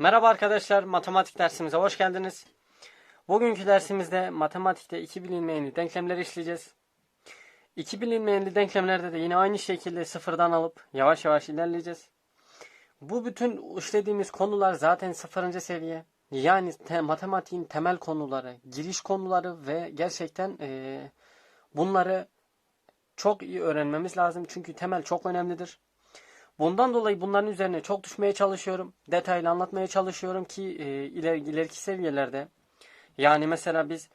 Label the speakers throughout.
Speaker 1: Merhaba arkadaşlar, matematik dersimize hoş geldiniz. Bugünkü dersimizde matematikte iki bilinmeyenli denklemleri işleyeceğiz. İki bilinmeyenli denklemlerde de yine aynı şekilde sıfırdan alıp yavaş yavaş ilerleyeceğiz. Bu bütün işlediğimiz konular zaten sıfırıncı seviye. Yani te- matematiğin temel konuları, giriş konuları ve gerçekten eee, bunları çok iyi öğrenmemiz lazım. Çünkü temel çok önemlidir. Bundan dolayı bunların üzerine çok düşmeye çalışıyorum. Detaylı anlatmaya çalışıyorum ki e, iler, ileriki seviyelerde yani mesela biz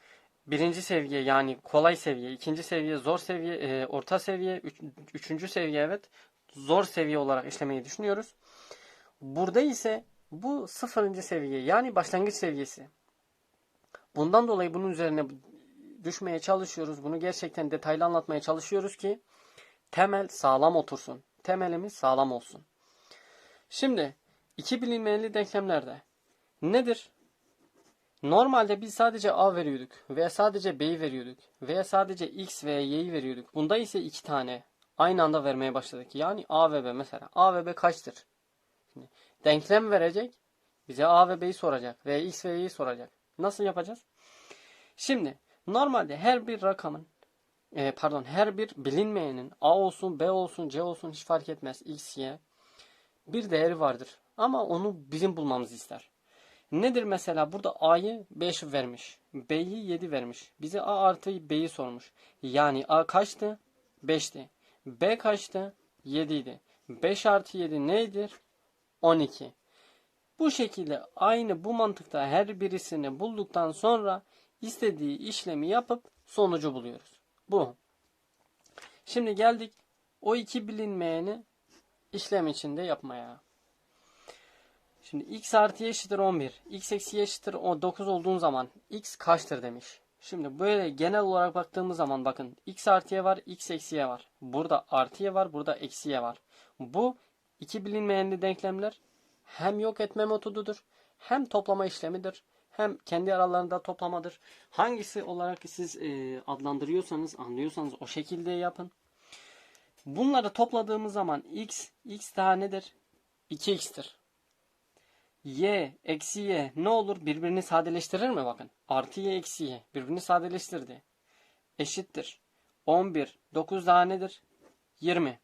Speaker 1: birinci seviye yani kolay seviye, ikinci seviye zor seviye, e, orta seviye, üç- üçüncü seviye evet zor seviye olarak işlemeyi düşünüyoruz. Burada ise bu sıfırıncı seviye yani başlangıç seviyesi. Bundan dolayı bunun üzerine düşmeye çalışıyoruz. Bunu gerçekten detaylı anlatmaya çalışıyoruz ki temel sağlam otursun. Temelimiz sağlam olsun. Şimdi iki bilinmeyenli denklemlerde nedir? Normalde biz sadece a veriyorduk veya sadece b'yi veriyorduk veya sadece x veya y'yi veriyorduk. Bunda ise iki tane aynı anda vermeye başladık. Yani a ve b mesela. a ve b kaçtır? Şimdi denklem verecek. Bize a ve b'yi soracak veya x ve y'yi soracak. Nasıl yapacağız? Şimdi normalde her bir rakamın e, pardon her bir bilinmeyenin A olsun, B olsun, C olsun hiç fark etmez. X, Y bir değeri vardır. Ama onu bizim bulmamızı ister. Nedir mesela? Burada A'yı 5 vermiş. B'yi 7 vermiş. Bize A artı B'yi sormuş. Yani A kaçtı? 5'ti. B kaçtı? 7 idi. 5 artı 7 neydir? 12. Bu şekilde aynı bu mantıkta her birisini bulduktan sonra istediği işlemi yapıp sonucu buluyoruz. Bu. Şimdi geldik o iki bilinmeyeni işlem içinde yapmaya. Şimdi x artı y eşittir 11. x eksi y eşittir o 9 olduğun zaman x kaçtır demiş. Şimdi böyle genel olarak baktığımız zaman bakın x artı y var, x eksi y var. Burada artı y var, burada eksi y var. Bu iki bilinmeyenli denklemler hem yok etme metodudur, hem toplama işlemidir, hem kendi aralarında toplamadır. Hangisi olarak siz e, adlandırıyorsanız, anlıyorsanız o şekilde yapın. Bunları topladığımız zaman x, x daha nedir? 2x'tir. y, eksi y ne olur? Birbirini sadeleştirir mi bakın? Artı y, eksi y birbirini sadeleştirdi. Eşittir. 11, 9 daha nedir? 20.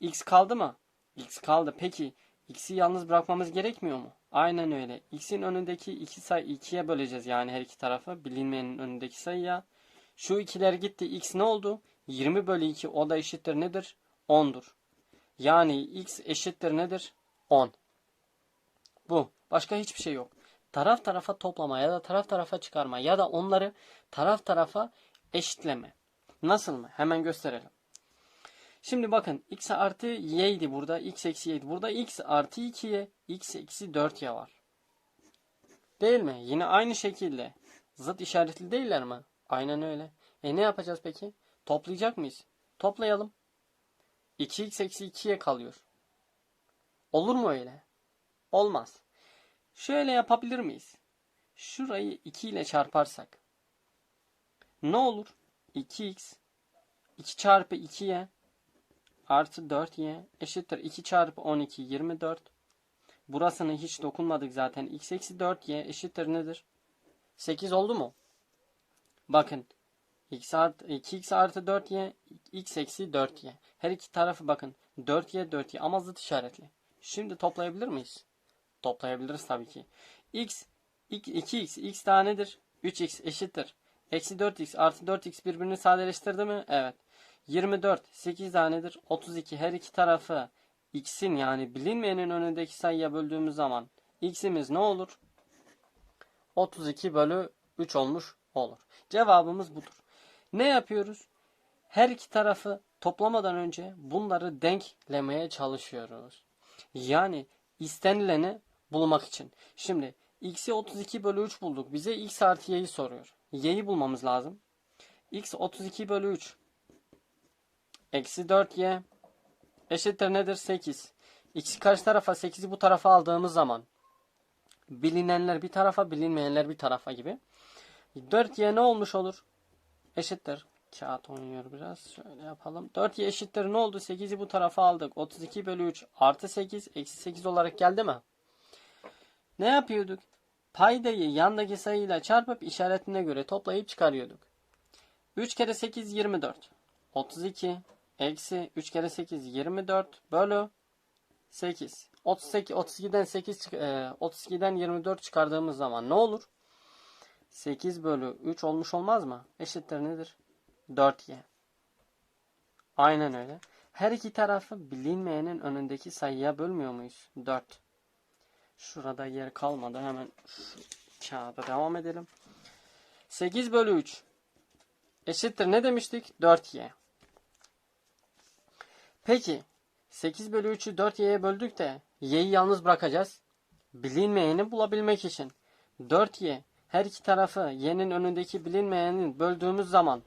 Speaker 1: x kaldı mı? x kaldı. Peki x'i yalnız bırakmamız gerekmiyor mu? Aynen öyle. x'in önündeki iki sayı 2'ye böleceğiz yani her iki tarafı. Bilinmeyenin önündeki sayıya. Şu ikiler gitti. x ne oldu? 20 bölü 2 o da eşittir nedir? 10'dur. Yani x eşittir nedir? 10. Bu. Başka hiçbir şey yok. Taraf tarafa toplama ya da taraf tarafa çıkarma ya da onları taraf tarafa eşitleme. Nasıl mı? Hemen gösterelim. Şimdi bakın x artı y idi burada. x eksi y. Burada x artı 2y, x eksi 4y var. Değil mi? Yine aynı şekilde. Zıt işaretli değiller mi? Aynen öyle. E ne yapacağız peki? Toplayacak mıyız? Toplayalım. 2x eksi 2y kalıyor. Olur mu öyle? Olmaz. Şöyle yapabilir miyiz? Şurayı 2 ile çarparsak. Ne olur? 2x 2 çarpı 2y artı 4y eşittir 2 çarpı 12 24. Burasını hiç dokunmadık zaten. x eksi 4y eşittir nedir? 8 oldu mu? Bakın x artı 2x artı 4y x eksi 4y. Her iki tarafı bakın 4y 4y ama zıt işaretli. Şimdi toplayabilir miyiz? Toplayabiliriz tabii ki. x 2x x daha nedir? 3x eşittir. Eksi 4x artı 4x birbirini sadeleştirdi mi? Evet. 24 8 tanedir. 32 her iki tarafı x'in yani bilinmeyenin önündeki sayıya böldüğümüz zaman x'imiz ne olur? 32 bölü 3 olmuş olur. Cevabımız budur. Ne yapıyoruz? Her iki tarafı toplamadan önce bunları denklemeye çalışıyoruz. Yani istenileni bulmak için. Şimdi x'i 32 bölü 3 bulduk. Bize x artı y'yi soruyor. y'yi bulmamız lazım. x 32 bölü 3 Eksi 4y eşittir nedir? 8. X'i karşı tarafa 8'i bu tarafa aldığımız zaman bilinenler bir tarafa bilinmeyenler bir tarafa gibi. 4y ne olmuş olur? Eşittir. Kağıt oynuyor biraz. Şöyle yapalım. 4y eşittir ne oldu? 8'i bu tarafa aldık. 32 bölü 3 artı 8 eksi 8 olarak geldi mi? Ne yapıyorduk? Paydayı yandaki sayıyla çarpıp işaretine göre toplayıp çıkarıyorduk. 3 kere 8 24. 32 eksi 3 kere 8 24 bölü 8. 38 32'den 8 çık- e, 32'den 24 çıkardığımız zaman ne olur? 8 bölü 3 olmuş olmaz mı? Eşittir nedir? 4y. Aynen öyle. Her iki tarafı bilinmeyenin önündeki sayıya bölmüyor muyuz? 4. Şurada yer kalmadı. Hemen şu kağıda devam edelim. 8 bölü 3 eşittir ne demiştik? 4y. Peki 8 bölü 3'ü 4y'ye böldük de y'yi yalnız bırakacağız. Bilinmeyeni bulabilmek için 4y her iki tarafı y'nin önündeki bilinmeyenin böldüğümüz zaman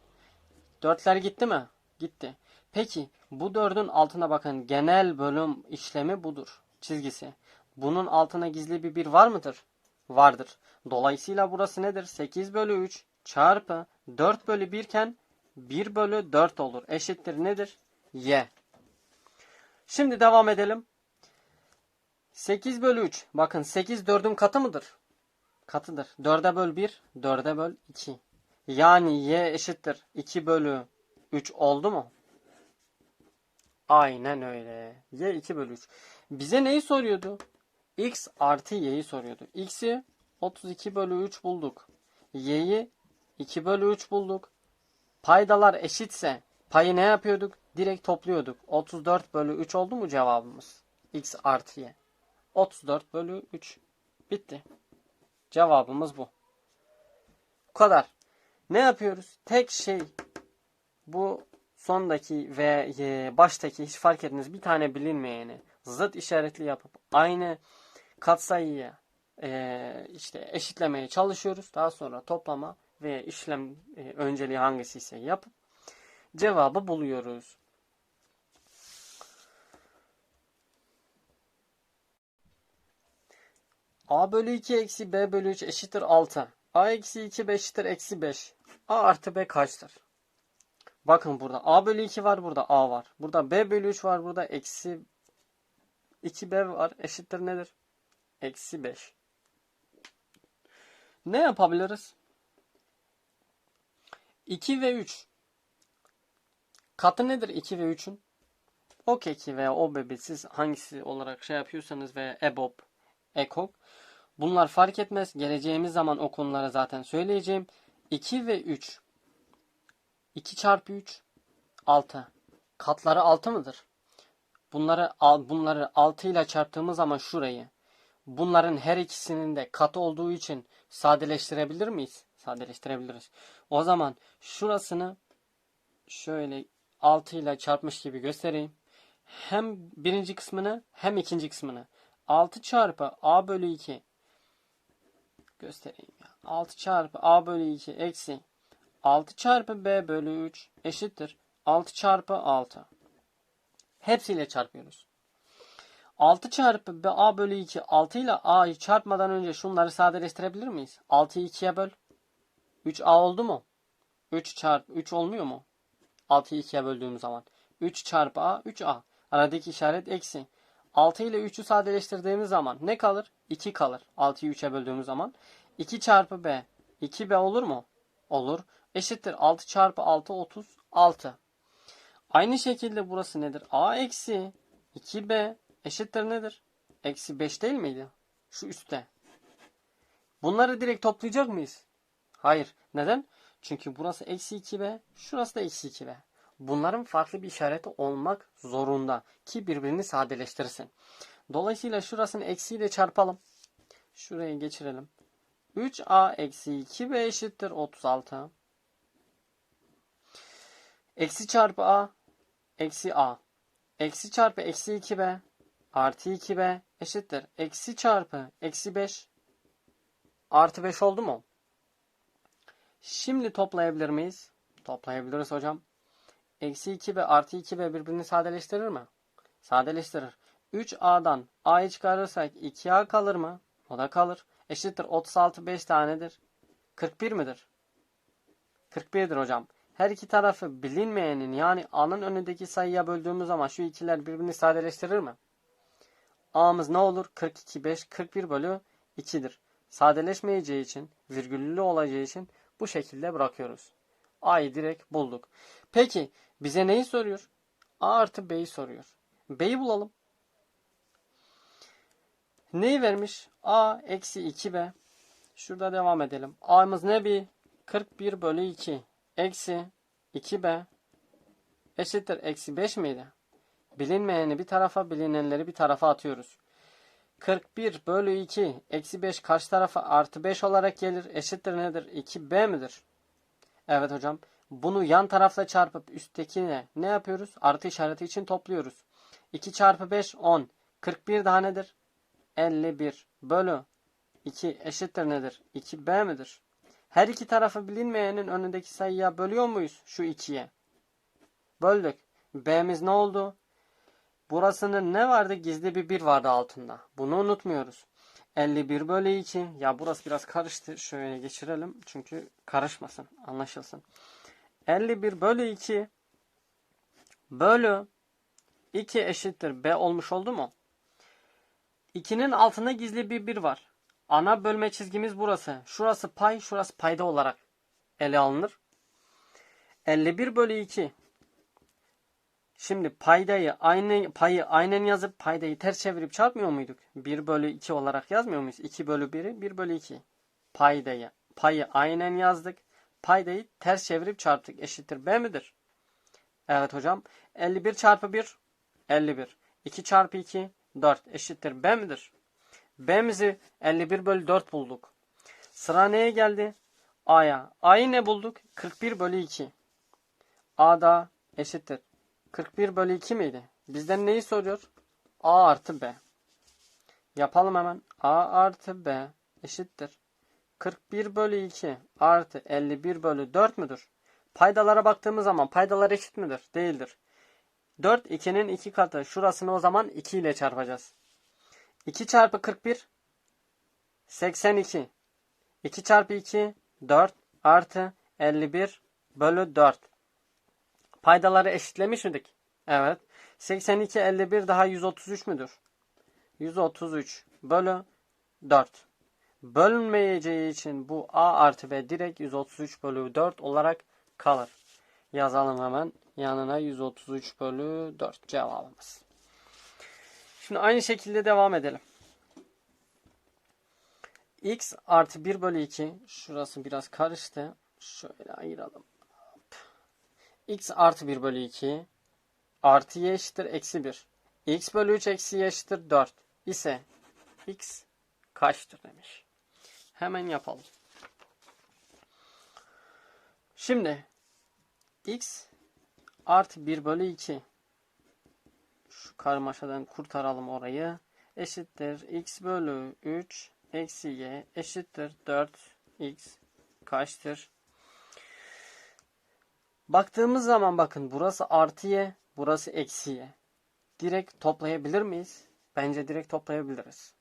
Speaker 1: 4'ler gitti mi? Gitti. Peki bu 4'ün altına bakın genel bölüm işlemi budur. Çizgisi. Bunun altına gizli bir 1 var mıdır? Vardır. Dolayısıyla burası nedir? 8 bölü 3 çarpı 4 bölü 1 iken 1 bölü 4 olur. Eşittir nedir? Y. Şimdi devam edelim. 8 bölü 3. Bakın 8 4'ün katı mıdır? Katıdır. 4'e böl 1, 4'e böl 2. Yani y eşittir 2 bölü 3 oldu mu? Aynen öyle. Y 2 bölü 3. Bize neyi soruyordu? X artı y'yi soruyordu. X'i 32 bölü 3 bulduk. Y'yi 2 bölü 3 bulduk. Paydalar eşitse payı ne yapıyorduk? Direkt topluyorduk. 34 bölü 3 oldu mu cevabımız? X artı y. 34 bölü 3. Bitti. Cevabımız bu. Bu kadar. Ne yapıyoruz? Tek şey bu sondaki ve e, baştaki hiç fark etmez bir tane bilinmeyeni zıt işaretli yapıp aynı katsayıya e, işte eşitlemeye çalışıyoruz. Daha sonra toplama ve işlem e, önceliği hangisi ise yapıp cevabı buluyoruz. A bölü 2 eksi B bölü 3 eşittir 6. A eksi 2 B eşittir eksi 5. A artı B kaçtır? Bakın burada A bölü 2 var burada A var. Burada B bölü 3 var burada eksi 2B var eşittir nedir? Eksi 5. Ne yapabiliriz? 2 ve 3. Katı nedir 2 ve 3'ün? O keki veya o bebi siz hangisi olarak şey yapıyorsanız ve EBOB, EKOK bunlar fark etmez. Geleceğimiz zaman o konulara zaten söyleyeceğim. 2 ve 3 2 çarpı 3 6. Katları 6 mıdır? Bunları bunları 6 ile çarptığımız zaman şurayı bunların her ikisinin de katı olduğu için sadeleştirebilir miyiz? Sadeleştirebiliriz. O zaman şurasını şöyle 6 ile çarpmış gibi göstereyim. Hem birinci kısmını hem ikinci kısmını. 6 çarpı a bölü 2 göstereyim ya. 6 çarpı a bölü 2 eksi 6 çarpı b bölü 3 eşittir. 6 çarpı 6. Hepsiyle çarpıyoruz. 6 çarpı b a bölü 2 6 ile a'yı çarpmadan önce şunları sadeleştirebilir miyiz? 6'yı 2'ye böl. 3a oldu mu? 3 çarpı 3 olmuyor mu? 6'yı 2'ye böldüğümüz zaman. 3 çarpı a 3a. Aradaki işaret eksi. 6 ile 3'ü sadeleştirdiğimiz zaman ne kalır? 2 kalır. 6'yı 3'e böldüğümüz zaman. 2 çarpı b. 2b olur mu? Olur. Eşittir. 6 çarpı 6 36. Aynı şekilde burası nedir? a eksi 2b eşittir nedir? Eksi 5 değil miydi? Şu üstte. Bunları direkt toplayacak mıyız? Hayır. Neden? Çünkü burası eksi 2b, şurası da eksi 2b. Bunların farklı bir işareti olmak zorunda ki birbirini sadeleştirsin. Dolayısıyla şurasını eksiyle çarpalım. Şuraya geçirelim. 3a eksi 2b eşittir 36. Eksi çarpı a eksi a. Eksi çarpı eksi 2b artı 2b eşittir. Eksi çarpı eksi 5 artı 5 oldu mu? Şimdi toplayabilir miyiz? Toplayabiliriz hocam. Eksi 2b artı 2b birbirini sadeleştirir mi? Sadeleştirir. 3a'dan a'yı çıkarırsak 2a kalır mı? O da kalır. Eşittir 36 5 tanedir. 41 midir? 41'dir hocam. Her iki tarafı bilinmeyenin yani a'nın önündeki sayıya böldüğümüz zaman şu ikiler birbirini sadeleştirir mi? A'mız ne olur? 42 5 41 bölü 2'dir. Sadeleşmeyeceği için, virgüllü olacağı için bu şekilde bırakıyoruz. A'yı direkt bulduk. Peki bize neyi soruyor? A artı B'yi soruyor. B'yi bulalım. Neyi vermiş? A eksi 2B. Şurada devam edelim. A'mız ne bir? 41 bölü 2. Eksi 2B. Eşittir. Eksi 5 miydi? Bilinmeyeni bir tarafa, bilinenleri bir tarafa atıyoruz. 41 bölü 2 eksi 5 karşı tarafa artı 5 olarak gelir. Eşittir nedir? 2B midir? Evet hocam. Bunu yan tarafla çarpıp üsttekine ne yapıyoruz? Artı işareti için topluyoruz. 2 çarpı 5 10. 41 daha nedir? 51 bölü 2 eşittir nedir? 2B midir? Her iki tarafı bilinmeyenin önündeki sayıya bölüyor muyuz? Şu 2'ye. Böldük. B'miz ne oldu? Burasının ne vardı? Gizli bir 1 vardı altında. Bunu unutmuyoruz. 51 bölü 2. Ya burası biraz karıştı. Şöyle geçirelim. Çünkü karışmasın. Anlaşılsın. 51 bölü 2 bölü 2 eşittir B olmuş oldu mu? 2'nin altında gizli bir 1 var. Ana bölme çizgimiz burası. Şurası pay, şurası payda olarak ele alınır. 51 bölü 2 Şimdi paydayı aynı payı aynen yazıp paydayı ters çevirip çarpmıyor muyduk? 1 bölü 2 olarak yazmıyor muyuz? 2 bölü 1'i 1 bölü 2. Paydayı payı aynen yazdık. Paydayı ters çevirip çarptık. Eşittir B midir? Evet hocam. 51 çarpı 1 51. 2 çarpı 2 4 eşittir B midir? B'mizi 51 bölü 4 bulduk. Sıra neye geldi? A'ya. A'yı ne bulduk? 41 bölü 2. A'da eşittir. 41 bölü 2 miydi? Bizden neyi soruyor? A artı B. Yapalım hemen. A artı B eşittir. 41 bölü 2 artı 51 bölü 4 müdür? Paydalara baktığımız zaman paydalar eşit midir? Değildir. 4 2'nin 2 katı. Şurasını o zaman 2 ile çarpacağız. 2 çarpı 41 82. 2 çarpı 2 4 artı 51 bölü 4. Paydaları eşitlemiş miydik? Evet. 82 51 daha 133 müdür? 133 bölü 4. Bölünmeyeceği için bu A artı B direkt 133 bölü 4 olarak kalır. Yazalım hemen. Yanına 133 bölü 4 cevabımız. Şimdi aynı şekilde devam edelim. x artı 1 bölü 2. Şurası biraz karıştı. Şöyle ayıralım. X artı 1 bölü 2 artı y eşittir eksi 1. x bölü 3 eksi y eşittir 4 ise x kaçtır demiş. Hemen yapalım. Şimdi x artı 1 bölü 2 şu karmaşadan kurtaralım orayı. Eşittir x bölü 3 eksi y eşittir 4x kaçtır? Baktığımız zaman bakın burası artı y, burası eksi y. Direkt toplayabilir miyiz? Bence direkt toplayabiliriz.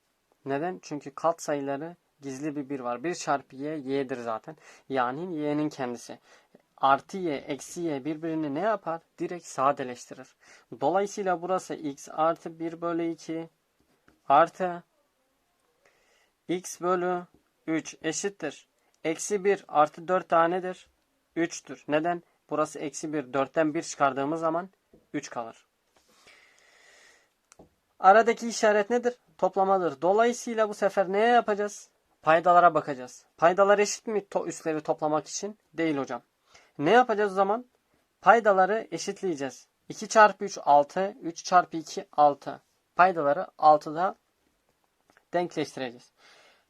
Speaker 1: Neden? Çünkü kat sayıları gizli bir 1 var. 1 çarpı y y'dir zaten. Yani y'nin kendisi. Artı y, eksi y birbirini ne yapar? Direkt sadeleştirir. Dolayısıyla burası x artı 1 bölü 2 artı x bölü 3 eşittir. Eksi 1 artı 4 tanedir. 3'tür. Neden? Burası eksi 1. 4'ten 1 çıkardığımız zaman 3 kalır. Aradaki işaret nedir? Toplamadır. Dolayısıyla bu sefer neye yapacağız? Paydalara bakacağız. Paydalar eşit mi to üstleri toplamak için? Değil hocam. Ne yapacağız o zaman? Paydaları eşitleyeceğiz. 2 çarpı 3 6. 3 çarpı 2 6. Paydaları 6'da denkleştireceğiz.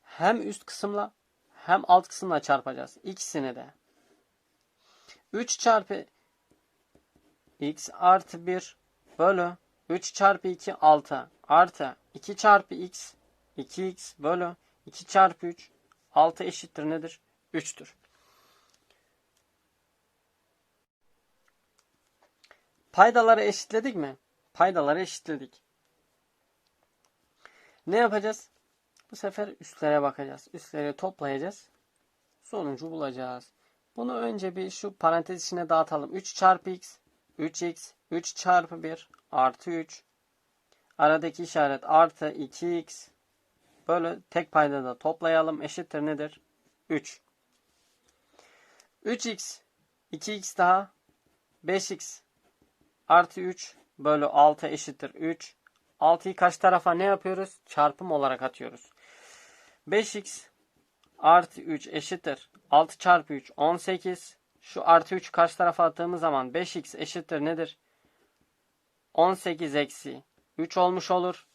Speaker 1: Hem üst kısımla hem alt kısımla çarpacağız. İkisini de. 3 çarpı x artı 1 bölü 3 çarpı 2 6 artı 2 çarpı x 2x bölü 2 çarpı 3 6 eşittir nedir? 3'tür. Paydaları eşitledik mi? Paydaları eşitledik. Ne yapacağız? Bu sefer üstlere bakacağız. Üstleri toplayacağız. Sonucu bulacağız. Bunu önce bir şu parantez içine dağıtalım. 3 çarpı x, 3x, 3 çarpı 1 artı 3. Aradaki işaret artı 2x Böyle tek paydada toplayalım. Eşittir nedir? 3. 3x 2x daha 5x artı 3 bölü 6 eşittir 3. 6'yı kaç tarafa ne yapıyoruz? Çarpım olarak atıyoruz. 5x artı 3 eşittir. 6 çarpı 3 18. Şu artı 3 karşı tarafa attığımız zaman 5x eşittir nedir? 18 eksi 3 olmuş olur.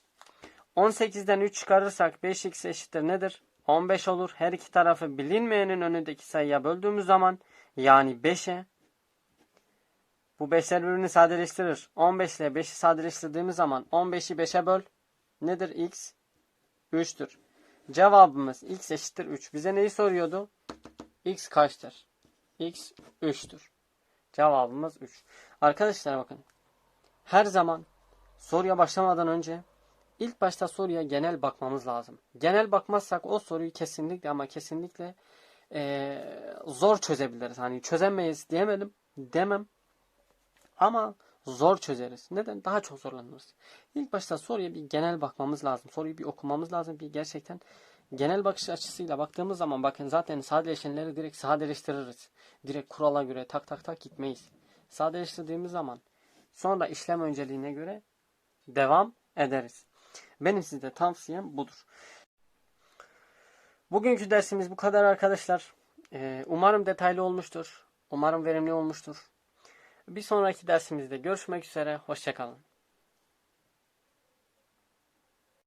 Speaker 1: 18'den 3 çıkarırsak 5x eşittir nedir? 15 olur. Her iki tarafı bilinmeyenin önündeki sayıya böldüğümüz zaman yani 5'e bu 5'ler birbirini sadeleştirir. 15 ile 5'i sadeleştirdiğimiz zaman 15'i 5'e böl. Nedir x? 3'tür. Cevabımız x eşittir 3. Bize neyi soruyordu? X kaçtır? x 3'tür. Cevabımız 3. Arkadaşlar bakın. Her zaman soruya başlamadan önce ilk başta soruya genel bakmamız lazım. Genel bakmazsak o soruyu kesinlikle ama kesinlikle eee, zor çözebiliriz. Hani çözemeyiz diyemedim demem. Ama zor çözeriz. Neden? Daha çok zorlanırız. İlk başta soruya bir genel bakmamız lazım. Soruyu bir okumamız lazım. Bir gerçekten genel bakış açısıyla baktığımız zaman bakın zaten sadeleşenleri direkt sadeleştiririz. Direkt kurala göre tak tak tak gitmeyiz. Sadeleştirdiğimiz zaman sonra işlem önceliğine göre devam ederiz. Benim size tavsiyem budur. Bugünkü dersimiz bu kadar arkadaşlar. Ee, umarım detaylı olmuştur. Umarım verimli olmuştur. Bir sonraki dersimizde görüşmek üzere. Hoşçakalın.